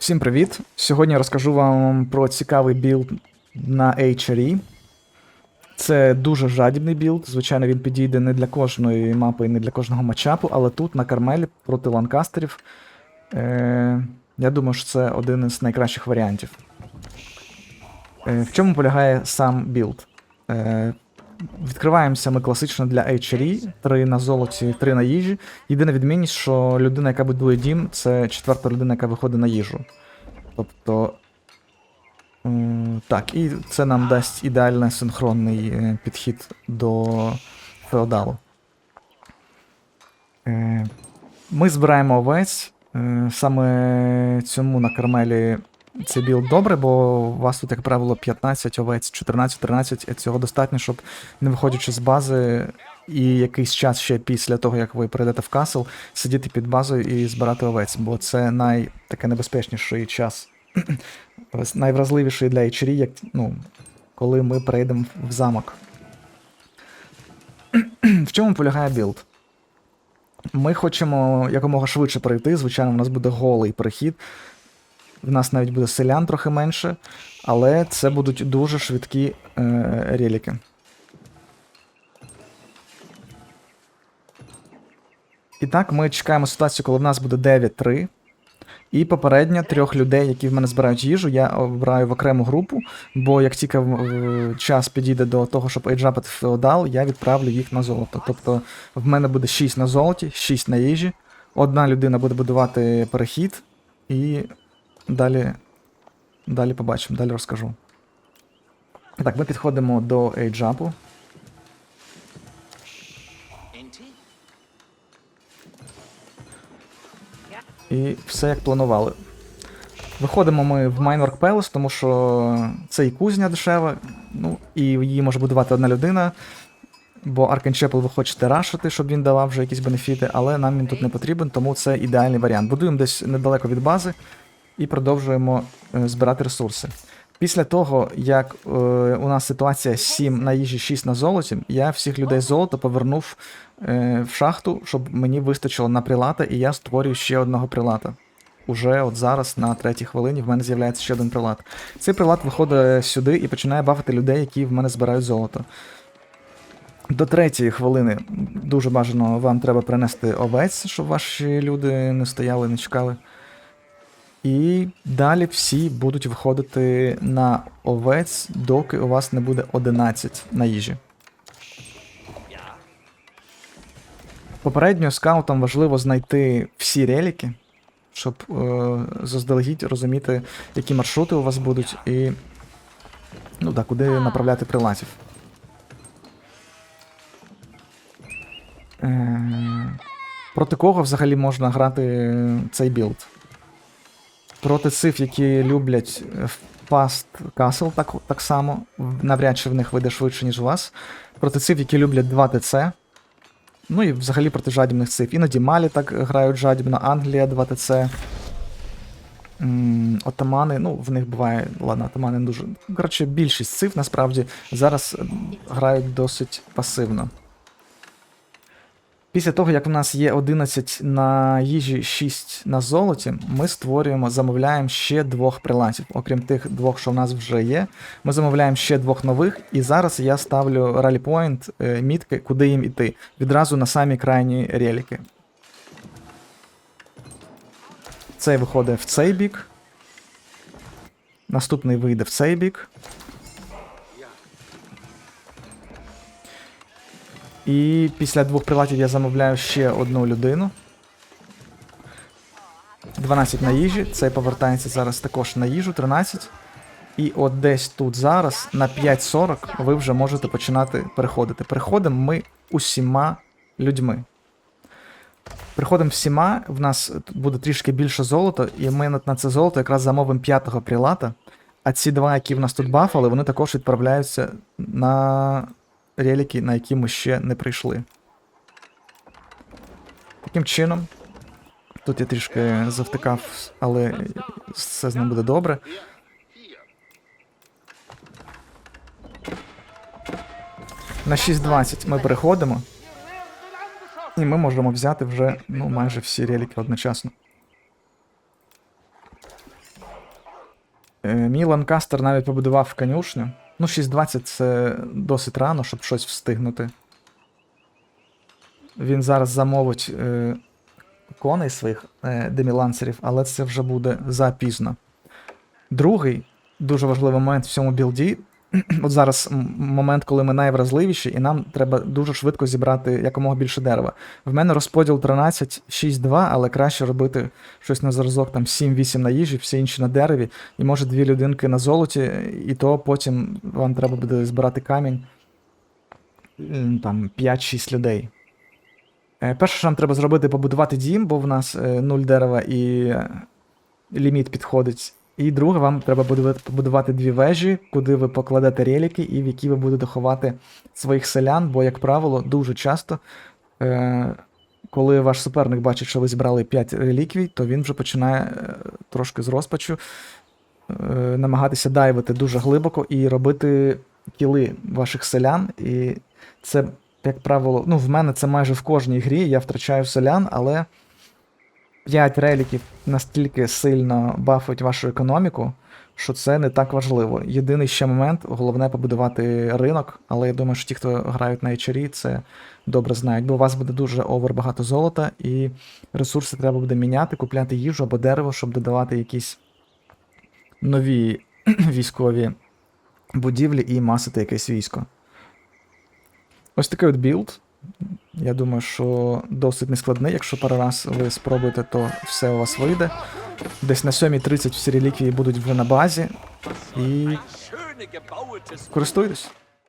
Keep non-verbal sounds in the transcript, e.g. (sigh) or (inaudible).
Всім привіт! Сьогодні я розкажу вам про цікавий білд на HRE. Це дуже жадібний білд. Звичайно, він підійде не для кожної мапи і не для кожного матчапу, але тут на Кармелі проти ланкастерів. Е, я думаю, що це один із найкращих варіантів. Е, в чому полягає сам білд? Е, Відкриваємося ми класично для HRE, 3 на золоті, 3 на їжі. Єдина відмінність, що людина, яка будує дім, це четверта людина, яка виходить на їжу. Тобто. Так, і це нам дасть ідеально синхронний е, підхід до феодалу. Е, Ми збираємо овець. Е, Саме цьому на кармелі цей білд добре, бо у вас тут, як правило, 15 овець, 14-13, цього достатньо, щоб не виходячи з бази, і якийсь час ще після того, як ви перейдете в касл, сидіти під базою і збирати овець, бо це най небезпечніший час. (clears throat) Найвразливіший для HRE, як, ну, коли ми перейдемо в замок. (clears throat) в чому полягає білд? Ми хочемо якомога швидше перейти. Звичайно, у нас буде голий перехід. В нас навіть буде селян трохи менше, але це будуть дуже швидкі е, реліки. І так, ми чекаємо ситуацію, коли в нас буде 9-3. І попередньо трьох людей, які в мене збирають їжу, я обираю в окрему групу, бо як тільки е, час підійде до того, щоб ейджапити феодал, я відправлю їх на золото. Тобто в мене буде 6 на золоті, 6 на їжі. Одна людина буде будувати перехід, і далі, далі побачимо, далі розкажу. Так, ми підходимо до ейджапу. І все як планували. Виходимо ми в Майнворк Palace, тому що це і кузня дешева, ну, і її може будувати одна людина. Бо Аркенчепл ви хочете рашити, щоб він давав вже якісь бенефіти, але нам він тут не потрібен, тому це ідеальний варіант. Будуємо десь недалеко від бази і продовжуємо е, збирати ресурси. Після того, як е, у нас ситуація 7 на їжі, 6 на золоті, я всіх людей золота повернув е, в шахту, щоб мені вистачило на прилата, і я створюю ще одного прилата. Уже от зараз, на третій хвилині, в мене з'являється ще один прилат. Цей прилат виходить сюди і починає бафити людей, які в мене збирають золото. До третьої хвилини дуже бажано вам треба принести овець, щоб ваші люди не стояли, не чекали. І далі всі будуть виходити на овець, доки у вас не буде 11 на їжі. Попередньо скаутам важливо знайти всі реліки, щоб е, заздалегідь розуміти, які маршрути у вас будуть, і ну, да, куди направляти прилатів. Е, проти кого взагалі можна грати цей білд? Проти циф, які люблять Fast Castle так, так само, навряд чи в них вийде швидше, ніж у вас. Проти циф, які люблять 2 ТЦ. Ну і взагалі проти жадібних циф. Іноді Малі так грають жадібно, Англія 2 ТЦ. Отамани, ну, в них буває, ладно, отамани не дуже. Коротше, більшість циф насправді зараз грають досить пасивно. Після того, як в нас є 11 на їжі, 6 на золоті, ми створюємо, замовляємо ще двох прилатів. Окрім тих двох, що в нас вже є, ми замовляємо ще двох нових, і зараз я ставлю Point, е, мітки, куди їм іти. Відразу на самі крайні реліки. Цей виходить в цей бік. Наступний вийде в цей бік. І після двох прилатів я замовляю ще одну людину. 12 на їжі. Цей повертається зараз також на їжу, 13. І от десь тут зараз на 5.40 ви вже можете починати переходити. Переходимо ми усіма людьми. Приходимо всіма, в нас буде трішки більше золота, і ми на це золото якраз замовимо п'ятого прилата. А ці два, які в нас тут бафали, вони також відправляються на реліки, на які ми ще не прийшли. Таким чином, тут я трішки завтикав, але все з ним буде добре. На 6.20 ми переходимо. І ми можемо взяти вже ну, майже всі реліки одночасно. Е, Мій Ланкастер навіть побудував конюшню. Ну, 6.20 це досить рано, щоб щось встигнути. Він зараз замовить е, коней своїх е, демілансерів, але це вже буде запізно. Другий дуже важливий момент в цьому білді. (clears throat) От зараз момент, коли ми найвразливіші, і нам треба дуже швидко зібрати якомога більше дерева. В мене розподіл 13, 6, 2, але краще робити щось на зразок там 7-8 на їжі, всі інші на дереві, і може дві людинки на золоті, і то потім вам треба буде збирати камінь там 5-6 людей. Е, Перше, що нам треба зробити, побудувати дім, бо в нас е, нуль дерева і е, ліміт підходить. І друге, вам треба будувати- побудувати дві вежі, куди ви покладете реліки і в які ви будете ховати своїх селян, бо, як правило, дуже часто, е, коли ваш суперник бачить, що ви зібрали 5 реліквій, то він вже починає е, трошки з розпачу е, намагатися дайвити дуже глибоко і робити кіли ваших селян. І це, як правило, ну, в мене це майже в кожній грі. Я втрачаю селян, але 5 реліків настільки сильно бафують вашу економіку, що це не так важливо. Єдиний ще момент, головне побудувати ринок, але я думаю, що ті, хто грають на HRE, це добре знають, бо у вас буде дуже овер багато золота, і ресурси треба буде міняти, купляти їжу або дерево, щоб додавати якісь нові (clears throat) військові будівлі і масити якесь військо. Ось такий от білд. Я думаю, що досить нескладний. Якщо пару раз ви спробуєте, то все у вас вийде. Десь на 7.30 всі реліквії будуть вже на базі. І користуйтесь.